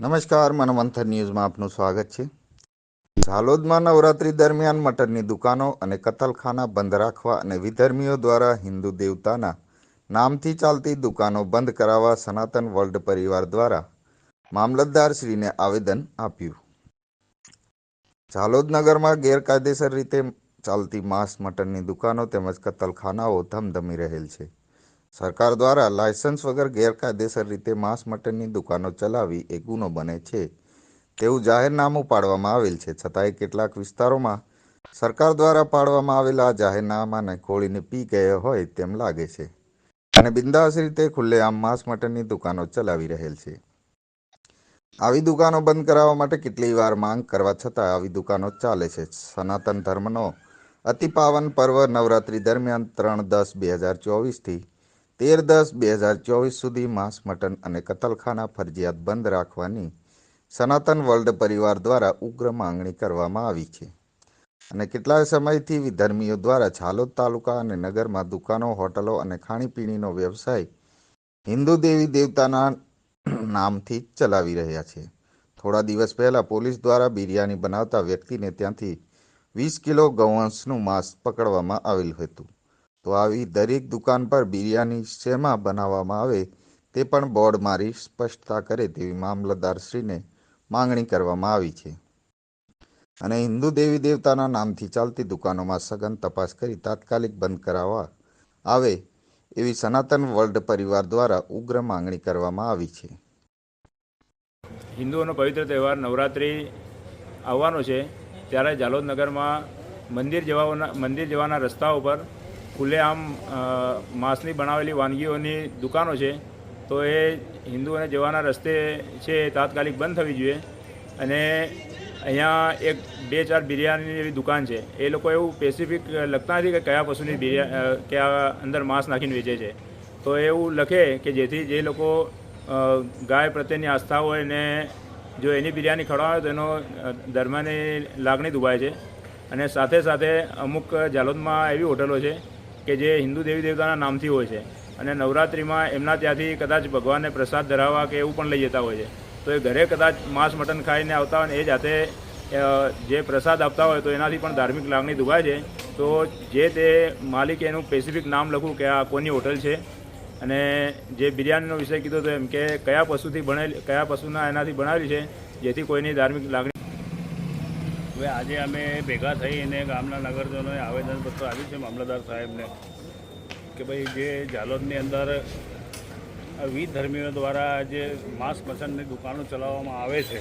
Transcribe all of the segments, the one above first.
નમસ્કાર, મનમંથન ન્યૂઝમાં આપનું સ્વાગત છે. ઝાલોદમાં નવરાત્રી દરમિયાન મટનની દુકાનો અને કતલખાના બંધ રાખવા અને વિધર્મીઓ દ્વારા હિન્દુ દેવતાના નામથી ચાલતી દુકાનો બંધ કરાવવા સનાતન વર્લ્ડ પરિવાર દ્વારા મામલતદારશ્રીને આવેદન આપ્યું. ઝાલોદ નગરમાં ગેરકાયદેસર રીતે ચાલતી માંસ મટનની દુકાનો તેમજ કતલખાનાઓ ધમધમી રહેલ છે. સરકાર દ્વારા લાયસન્સ વગર ગેરકાયદેસર રીતે માંસ મટનની દુકાનો ચલાવી એ ગુનો બને છે. તેવું જાહેરનામું પાડવામાં આવેલ છે. છતાંય કેટલાક વિસ્તારોમાં સરકાર દ્વારા પાડવામાં આવેલા જાહેરનામાને ખોળીને પી ગયા હોય તેમ લાગે છે. અને બિંદાસ રીતે ખુલ્લેઆમ માંસ મટનની દુકાનો ચલાવી રહેલ છે. આવી દુકાનો બંધ કરાવવા માટે કેટલી વાર માંગ કરવા છતાં આવી દુકાનો ચાલે છે. સનાતન ધર્મનો અતિ પાવન પર્વ નવરાત્રી દરમિયાન ત્રણ દસ બે હજાર ચોવીસથી તેર દસ બે હજાર ચોવીસ સુધી માંસ, મટન અને કતલખાના ફરજિયાત બંધ રાખવાની સનાતન વર્લ્ડ પરિવાર દ્વારા ઉગ્ર માંગણી કરવામાં આવી છે. અને કેટલાય સમયથી વિધર્મીઓ દ્વારા ઝાલોદ તાલુકા અને નગરમાં દુકાનો, હોટલો અને ખાણીપીણીનો વ્યવસાય હિન્દુ દેવી દેવતાના નામથી ચલાવી રહ્યા છે. થોડા દિવસ પહેલા પોલીસ દ્વારા બિરયાની બનાવતા વ્યક્તિને ત્યાંથી વીસ કિલો ગૌવંશનું માંસ પકડવામાં આવેલ હતું. તો આવી દરેક દુકાન પર બિરયાની શેમાં બનાવવામાં આવે તે પણ બોર્ડ મારી સ્પષ્ટતા કરે તેવી મામલતદારશ્રીને માંગણી કરવામાં આવી છે. અને હિન્દુ દેવી દેવતાના નામથી ચાલતી દુકાનોમાં સઘન તપાસ કરી તાત્કાલિક બંધ કરાવવા આવે એવી સનાતન વર્લ્ડ પરિવાર દ્વારા ઉગ્ર માંગણી કરવામાં આવી છે. હિન્દુઓનો પવિત્ર તહેવાર નવરાત્રિ આવવાનો છે. ત્યારે જાલોદ નગરમાં મંદિર જવાના મંદિર જવાના રસ્તા ઉપર ખુલ્લેઆમ માંસની બનાવેલી વાનગીઓની દુકાનો છે, તો એ હિન્દુઓને જવાના રસ્તે છે એ તાત્કાલિક બંધ થવી જોઈએ. અને અહીંયા એક બે ચાર બિરયાનીની એવી દુકાન છે. એ લોકો એવું સ્પેસિફિક લખતા નથી કે કયા પશુની બિરયા કયા અંદર માંસ નાખીને વેચે છે. તો એવું લખે કે જેથી જે લોકો ગાય પ્રત્યેની આસ્થા હોય ને જો એની બિરયાની ખવડાવે તો એનો ધર્મની લાગણી દુભાય છે. અને સાથે સાથે અમુક જાલોદમાં એવી હોટલો છે કે જે હિન્દુ દેવી દેવતાના નામથી હોય છે. અને નવરાત્રિમાં એમના ત્યાંથી કદાચ ભગવાનને પ્રસાદ ધરાવવા કે એવું પણ લઈ જતા હોય છે. તો એ ઘરે કદાચ માંસ મટન ખાઈને આવતા હોય ને એ જાતે જે પ્રસાદ આપતા હોય તો એનાથી પણ ધાર્મિક લાગણી દુભાય છે. તો જે તે માલિકે એનું સ્પેસિફિક નામ લખવું કે આ કોની હોટલ છે. અને જે બિરયાનીનો વિષય કીધો તો એમ કે કયા પશુથી બનેલી કયા પશુના એનાથી બનાવેલી છે, જેથી કોઈની ધાર્મિક લાગણી હવે આજે અમે ભેગા થઈને ગામના નગરજનોએ આવેદનપત્ર આપ્યું છે મામલતદાર સાહેબને કે ભાઈ જે જાલોદની અંદર વિવિધ ધર્મીઓ દ્વારા જે માંસ મછનની દુકાનો ચલાવવામાં આવે છે,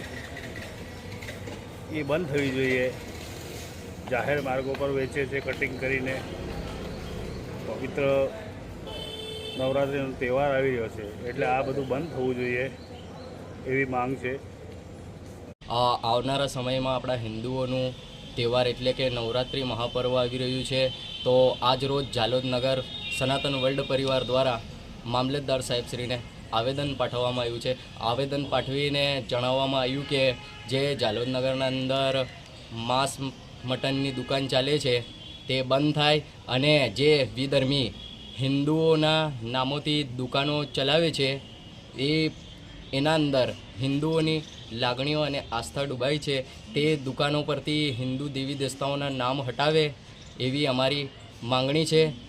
એ બંધ થવી જોઈએ. જાહેર માર્ગો પર વેચે છે કટિંગ કરીને. પવિત્ર નવરાત્રિનો તહેવાર આવી રહ્યો છે, એટલે આ બધું બંધ થવું જોઈએ એવી માંગ છે. આવનારા સમયમાં આપણા હિન્દુઓનું તહેવાર એટલે કે નવરાત્રિ મહાપર્વ આવી રહ્યું છે. તો આજ રોજ જાલોદનગર સનાતન વર્લ્ડ પરિવાર દ્વારા મામલતદાર સાહેબશ્રીને આવેદન પાઠવવામાં આવ્યું છે. આવેદન પાઠવીને જણાવવામાં આવ્યું કે જે જાલોદ નગરના અંદર માંસ મટનની દુકાન ચાલે છે તે બંધ થાય અને જે વિધર્મી હિન્દુઓના નામોથી દુકાનો ચલાવે છે એ એના અંદર હિન્દુઓની લાગણીઓ અને આસ્થા ડૂબાઈ છે. તે દુકાનો પરથી હિન્દુ દેવી દેવતાઓના નામ હટાવે એવી અમારી માંગણી છે.